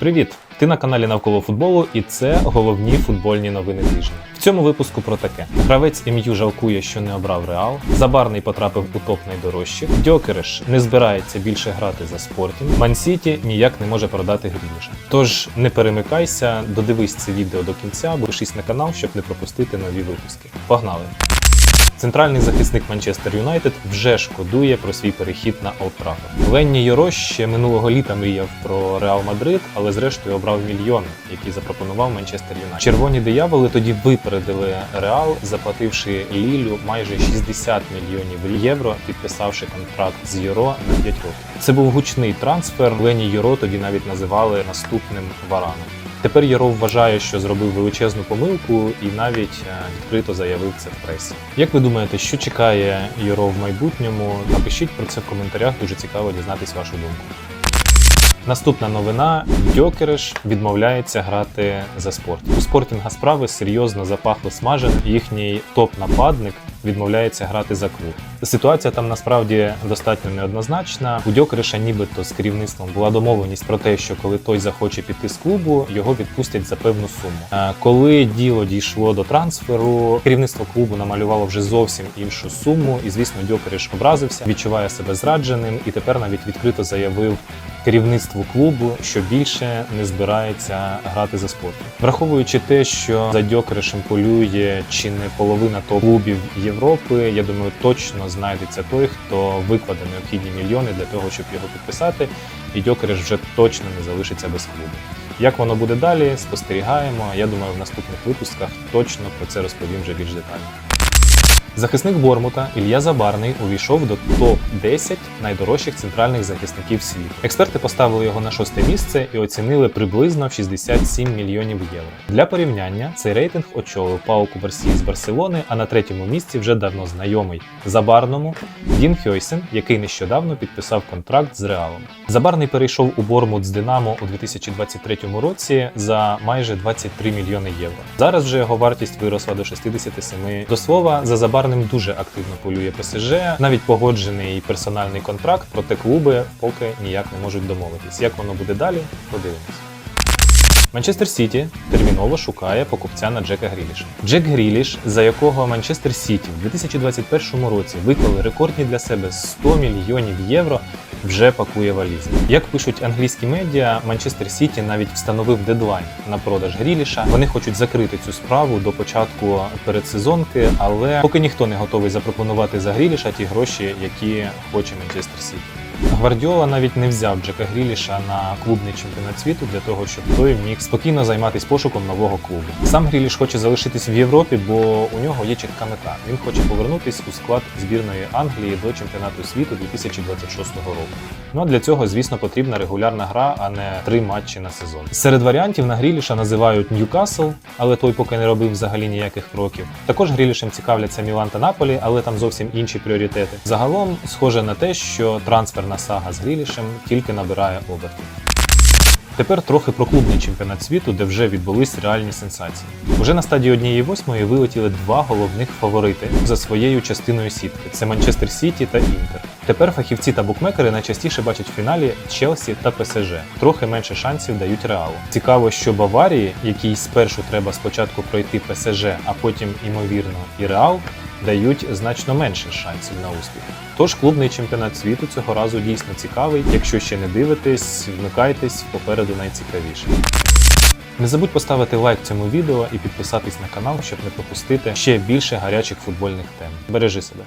Привіт! Ти на каналі Навколо футболу, і це головні футбольні новини тижня. В цьому випуску про таке: гравець ім'ю жалкує, що не обрав Реал. Забарний потрапив у топ найдорожчих. Дьокереш не збирається більше грати за спортінг. Мансіті ніяк не може продати Гріліша. Тож не перемикайся, додивись це відео до кінця, пишись на канал, щоб не пропустити нові випуски. Погнали! Центральний захисник Манчестер Юнайтед вже шкодує про свій перехід на Олд Траффорд. Ленні Йоро ще минулого літа мріяв про Реал Мадрид, але зрештою обрав мільйон, який запропонував Манчестер Юнайтед. Червоні дияволи тоді випередили Реал, заплативши Лілю майже 60 мільйонів євро, підписавши контракт з Йоро на 5 років. Це був гучний трансфер. Лені Йоро тоді навіть називали наступним вараном. Тепер Яров вважає, що зробив величезну помилку і навіть е, відкрито заявив це в пресі. Як ви думаєте, що чекає Яров в майбутньому? Напишіть про це в коментарях. Дуже цікаво дізнатись вашу думку. Наступна новина: Дьокереш відмовляється грати за спорт. У спортінга справи серйозно запахло смажен. Їхній топ-нападник відмовляється грати за клуб. Ситуація там насправді достатньо неоднозначна. У Дьокереша нібито з керівництвом була домовленість про те, що коли той захоче піти з клубу, його відпустять за певну суму. Е, Коли діло дійшло до трансферу, керівництво клубу намалювало вже зовсім іншу суму, і звісно, Дьокереш образився, відчуває себе зрадженим і тепер навіть відкрито заявив керівництву клубу, що більше не збирається грати за спорт. Враховуючи те, що за Дьокерешем полює чи не половина топ клубів Європи, я думаю, точно знайдеться той, хто викладе необхідні мільйони для того, щоб його підписати, і Дьокереш вже точно не залишиться без клубу. Як воно буде далі, спостерігаємо. Я думаю, в наступних випусках точно про це розповім вже більш детально. Захисник Бормута Ілья Забарний увійшов до топ-10 найдорожчих центральних захисників світу. Експерти поставили його на шосте місце і оцінили приблизно в 67 мільйонів євро. Для порівняння цей рейтинг очолив Пау Кубарсі з Барселони, а на третьому місці вже давно знайомий Забарному Дін Хьойсен, який нещодавно підписав контракт з Реалом. Забарний перейшов у Бормут з Динамо у 2023 році за майже 23 мільйони євро. Зараз вже його вартість виросла до 67. До слова, за Забарним дуже активно полює ПСЖ, навіть погоджений персональний контракт, проте клуби поки ніяк не можуть домовитись. Як воно буде далі, подивимось. Манчестер Сіті терміново шукає покупця на Джека Гріліша. Джек Гріліш, за якого Манчестер Сіті в 2021 році виклали рекордні для себе 100 мільйонів євро, вже пакує валізи. Як пишуть англійські медіа, Манчестер Сіті навіть встановив дедлайн на продаж Гріліша. Вони хочуть закрити цю справу до початку передсезонки, але поки ніхто не готовий запропонувати за Гріліша ті гроші, які хоче Манчестер Сіті. Гвардіола навіть не взяв Джека Гріліша на клубний чемпіонат світу для того, щоб той міг спокійно займатися пошуком нового клубу. Сам Гріліш хоче залишитись в Європі, бо у нього є чітка мета. Він хоче повернутись у склад збірної Англії до чемпіонату світу 2026 року. Ну а для цього, звісно, потрібна регулярна гра, а не три матчі на сезон. Серед варіантів на Гріліша називають Ньюкасл, але той поки не робив взагалі ніяких кроків. Також Грілішем цікавляться Мілан та Наполі, але там зовсім інші пріоритети. Загалом схоже на те, що трансферна сага з Грілішем тільки набирає обертів. Тепер трохи про клубний чемпіонат світу, де вже відбулись реальні сенсації. Уже на стадії однієї восьмої вилетіли два головних фаворити за своєю частиною сітки: це Манчестер Сіті та Інтер. Тепер фахівці та букмекери найчастіше бачать в фіналі Челсі та ПСЖ. Трохи менше шансів дають реалу. Цікаво, що Баварії, якій спершу треба спочатку пройти ПСЖ, а потім, ймовірно, і Реал, дають значно менше шансів на успіх. Тож клубний чемпіонат світу цього разу дійсно цікавий. Якщо ще не дивитесь, вмикайтесь попереду найцікавіше. Не забудь поставити лайк цьому відео і підписатись на канал, щоб не пропустити ще більше гарячих футбольних тем. Бережи себе.